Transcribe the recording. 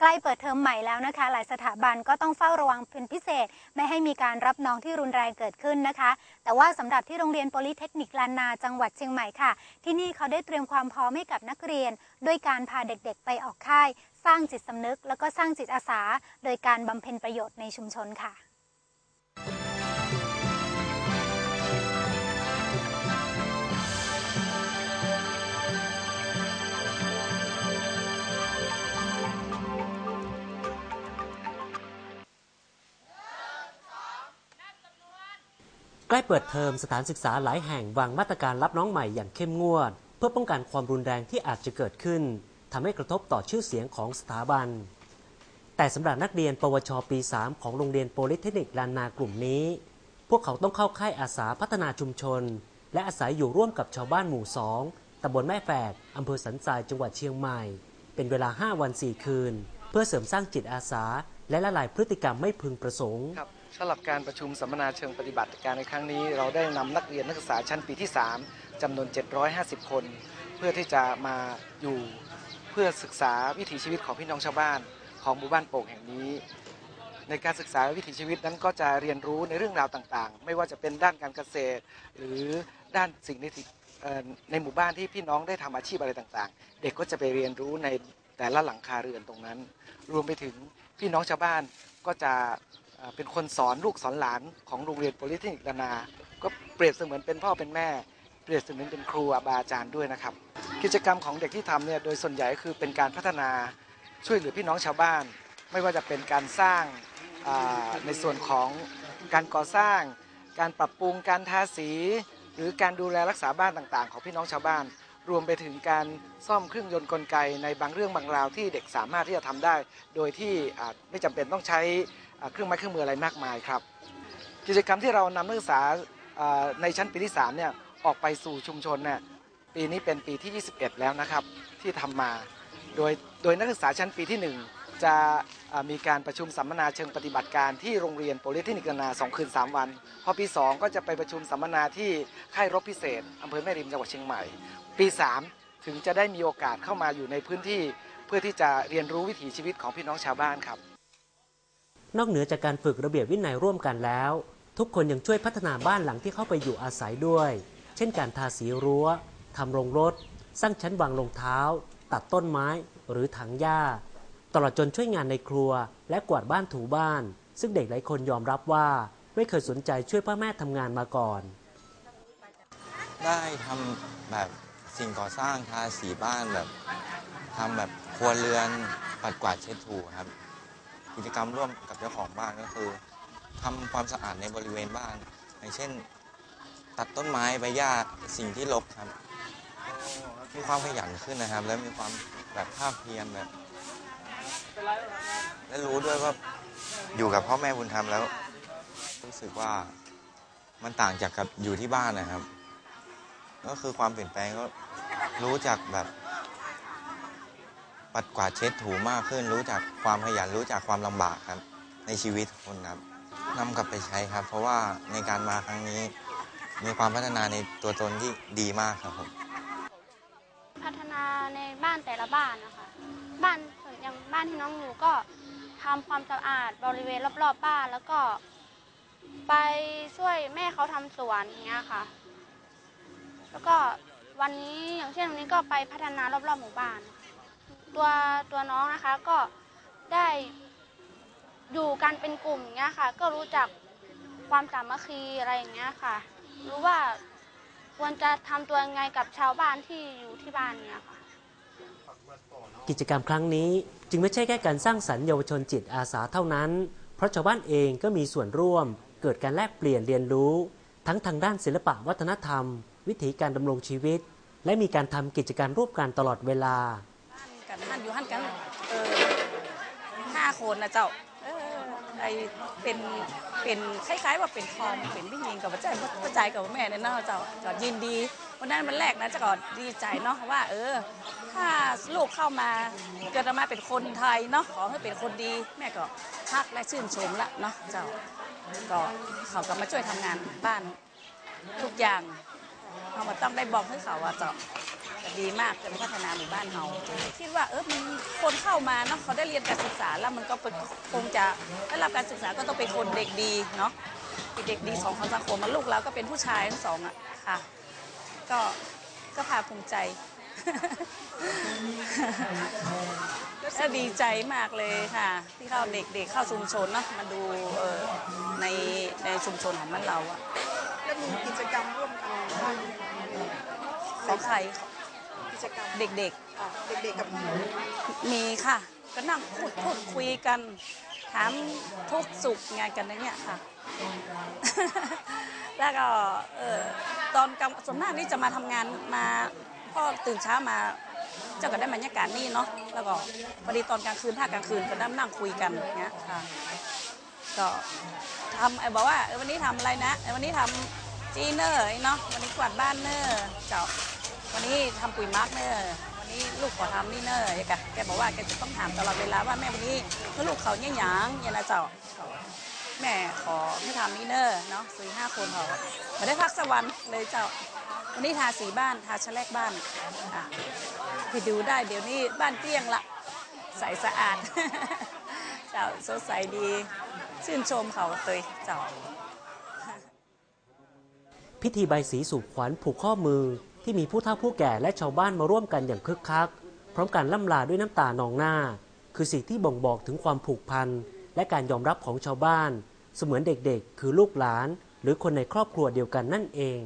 ใกล้เปิดเทอมใหม่แล้วนะคะ หลายสถาบันก็ต้องเฝ้าระวังเป็นพิเศษ ไม่ให้มีการรับน้องที่รุนแรงเกิดขึ้นนะคะ แต่ว่าสำหรับที่โรงเรียนโพลิเทคนิคลานนาจังหวัดเชียงใหม่ค่ะ ที่นี่เขาได้เตรียมความพร้อมให้กับนักเรียน ด้วยการพาเด็กๆ ไปออกค่าย สร้างจิตสำนึก แล้วก็สร้างจิตอาสา โดยการบำเพ็ญประโยชน์ในชุมชนค่ะ ใกล้เปิดเทอมสถานศึกษาหลายแห่งวางมาตรการรับน้องใหม่อย่างเข้มงวด เพื่อป้องกันความรุนแรงที่อาจจะเกิดขึ้นทำให้กระทบต่อชื่อเสียงของสถาบัน แต่สำหรับนักเรียน ปวชปี 3 ของโรงเรียนโพลิเทคนิคลานนากลุ่มนี้ พวกเขาต้องเข้าค่ายอาสาพัฒนาชุมชน และอาศัยอยู่ร่วมกับชาวบ้านหมู่2ตำบลแม่แฝกอำเภอสันทรายจังหวัดเชียงใหม่ เป็นเวลา 5 วัน 4 คืน เพื่อเสริมสร้างจิตอาสา และละลายพฤติกรรมไม่พึงประสงค์ สำหรับการประชุมสัมมนาเชิงปฏิบัติการในครั้งนี้ เราได้นำนักเรียนนักศึกษาชั้นปีที่ 3จำนวน 750 คน เพื่อที่จะมาอยู่เพื่อศึกษาวิถีชีวิตของพี่น้องชาวบ้าน ของหมู่บ้านโป่งแห่งนี้ ในการศึกษาวิถีชีวิตนั้นก็จะเรียนรู้ในเรื่องราวต่างๆ ไม่ว่าจะเป็นด้านการเกษตร หรือด้านสิ่งในที่เอ่อในหมู่บ้านที่พี่น้องได้ทำอาชีพอะไรต่างๆ เด็กก็จะไปเรียนรู้ในแต่ละหลังคาเรือนตรงนั้น รวมไปถึงพี่น้องชาวบ้านก็จะ เป็นคนสอนลูกสอนหลานของโรงเรียนโพลิเทคนิคลานา ก็เปรียบเสมือนเป็นพ่อเป็นแม่ เปรียบเสมือนเป็นครูบาอาจารย์ด้วยนะครับ กิจกรรมของเด็กที่ทำเนี่ยโดยส่วนใหญ่ก็คือเป็นการพัฒนาช่วยเหลือพี่น้องชาวบ้าน ไม่ว่าจะเป็นการสร้างในส่วนของการก่อสร้าง การปรับปรุงการทาสี หรือการดูแลรักษาบ้านต่างๆ ของพี่น้องชาวบ้าน รวมไปถึงการซ่อมเครื่องยนต์กลไกในบางเรื่องบางราวที่เด็กสามารถที่จะทำได้ โดยที่ไม่จำเป็นต้องใช้ เครื่องไม้เครื่องมืออะไรมากมายครับ กิจกรรมที่เรานำนักศึกษาในชั้นปีที่3เนี่ยออกไปสู่ชุมชนเนี่ยปีนี้เป็นปีที่ 21 แล้วนะครับที่ทำมา โดยโดยนักศึกษาชั้นปีที่ 1 จะมีการประชุมสัมมนาเชิงปฏิบัติการที่โรงเรียนโพลิเทคนิคนา2คืน 3 วัน พอปี 2 ก็จะไปประชุมสัมมนาที่ค่ายรบพิเศษอำเภอแม่ริมจังหวัดเชียงใหม่ ปี 3 ถึงจะได้มีโอกาสเข้ามาอยู่ในพื้นที่ เพื่อที่จะเรียนรู้วิถีชีวิตของพี่น้องชาวบ้านครับ นอกเหนือจากการฝึกระเบียบวินัยร่วมกันแล้ว ทุกคนยังช่วยพัฒนาบ้านหลังที่เข้าไปอยู่อาศัยด้วย เช่นการทาสีรั้วทำโรงรถ สร้างชั้นวางรองเท้า ตัดต้นไม้หรือถังหญ้า ตลอดจนช่วยงานในครัว และกวาดบ้านถูบ้าน ซึ่งเด็กหลายคนยอมรับว่า ไม่เคยสนใจช่วยพ่อแม่ทำงานมาก่อน ได้ทำแบบสิ่งก่อสร้างทาสีบ้านแบบทำแบบครัวเรือนปัดกวาดเช็ดถูครับ กิจกรรมร่วมกับเจ้าของบ้านก็คือทำความสะอาดในบริเวณบ้าน อย่างเช่น ตัดต้นไม้ใบหญ้าสิ่งที่รกครับมีความขยันขึ้นนะครับ แล้วมีความแบบภาคเพียรแบบและรู้ด้วยว่าอยู่กับพ่อแม่บุญธรรมแล้ว รู้สึกว่ามันต่างจากกับอยู่ที่บ้านนะครับ ก็คือความเปลี่ยนแปลงก็รู้จักแบบ ปัดกวาดเช็ดถูมากขึ้น รู้จักความขยันรู้จักความลำบากครับ ในชีวิตคนครับนำกลับไปใช้ครับ เพราะว่าในการมาครั้งนี้ มีความพัฒนาในตัวตนที่ดีมากครับผมพัฒนาในบ้านแต่ละบ้านนะคะ บ้านส่วนอย่างบ้านที่น้องอยู่ก็ทำความสะอาดบริเวณรอบๆบ้านแล้วก็ ไปช่วยแม่เขาทำสวนอย่างเงี้ยค่ะ แล้วก็วันนี้อย่างเช่นวันนี้ก็ไปพัฒนารอบๆหมู่บ้าน ตัวตัวน้องนะคะก็ได้อยู่กันเป็นกลุ่มอย่างเงี้ยค่ะ ก็รู้จักความสามัคคีอะไรอย่างเงี้ยค่ะ รู้ว่าควรจะทำตัวยังไงกับชาวบ้านที่อยู่ที่บ้านเนี่ยค่ะ กิจกรรมครั้งนี้จึงไม่ใช่แค่การสร้างสรรค์เยาวชนจิตอาสาเท่านั้น เพราะชาวบ้านเองก็มีส่วนร่วม เกิดการแลกเปลี่ยนเรียนรู้ ทั้งทางด้านศิลปะวัฒนธรรม วิถีการดำรงชีวิต และมีการทำกิจการมร่วมกันตลอดเวลา หันอยู่หันกันเออห้าคนนะเจ้าเออไอเป็นเป็นคล้ายๆว่าเป็นทอมเป็นพี่หญิงกับพระเจ้าพระใจกับแม่เนี่ยเนาะเจ้าก็ยินดีวันนั้นมันแรกนะเจะก็ดีใจเนาะว่า เออ ถ้าลูกเข้ามาเกิดมาเป็นคนไทยเนาะขอให้เป็นคนดีแม่ก็ทักและชื่นชมละเนาะเจ้าก็เขาก็มาช่วยทำงานบ้านทุกอย่างเขามาต้องได้บอกให้เขาว่าเจ้า ดีมากจะพัฒนาหมู่บ้านเราคิดว่าเออมันคนเข้ามาเนาะเขาได้เรียนการศึกษาแล้วมันก็เป็นคงจะได้รับการศึกษาก็ต้องเป็นคนเด็กดีเนาะเป็นเด็กดีสองของสังคมมันลูกเราก็เป็นผู้ชายทั้งสองอะค่ะ ก็ก็ภาคภูมิใจก็ดีใจมากเลยค่ะ ที่เข้าเด็กๆเข้าชุมชนเนาะมาดูเอ่อในในชุมชนของบ้านเราอะแล้วมีกิจกรรมร่วมกันบ้างของใคร กิจกรรมเด็กอะเด็กๆกับพี่ๆ มีค่ะ ก็นั่งพูดพูดคุยกัน ถามทุกข์สุขงานกันในเนี่ยค่ะ แล้วก็เออตอนกลางส่วนมากนี่จะมาทำงานมาพ่อตื่นเช้ามา เจ้าก็ได้บรรยากาศนี่เนาะแล้วก็พอดีตอนกลางคืนภาคกลางคืนก็นั่งนั่งคุยกันเงี้ยค่ะ ก็ทำไอ้บอกว่าเออวันนี้ทำอะไรนะเออวันนี้ทำจีเนอร์เนาะวันนี้กวาดบ้านเนอร์เจ้า วันนี้ทำปุ๋ยมาร์กเนอร์วันนี้ลูกขอทำนี่เนอร์แกแกบอกว่าแกจะต้องถามตลอดเวลาว่าแม่วันนี้ลูกเขาเนี่ยหยางเนี่ยนะเจ้าแม่ขอให้ทำนี่เนอร์เนาะสี่ห้าคนเขาไม่ได้พักสักวันเลยเจ้า วันนี้ทาสีบ้านทาชั้นแรกบ้านอะไปดูได้เดี๋ยวนี้บ้านเกลี้ยงละใสสะอาดเจ้าสดใสดี ชื่นชมเขาเตยเจ้า พิธีใบสีสู่ขวัญผูกข้อมือ ที่มีผู้เฒ่าผู้แก่และชาวบ้านมาร่วมกันอย่างคึกคัก พร้อมการล่ำลาด้วยน้ำตานองหน้า คือสิ่งที่บ่งบอกถึงความผูกพัน และการยอมรับของชาวบ้าน เสมือนเด็กๆ คือลูกหลาน หรือคนในครอบครัวเดียวกันนั่นเอง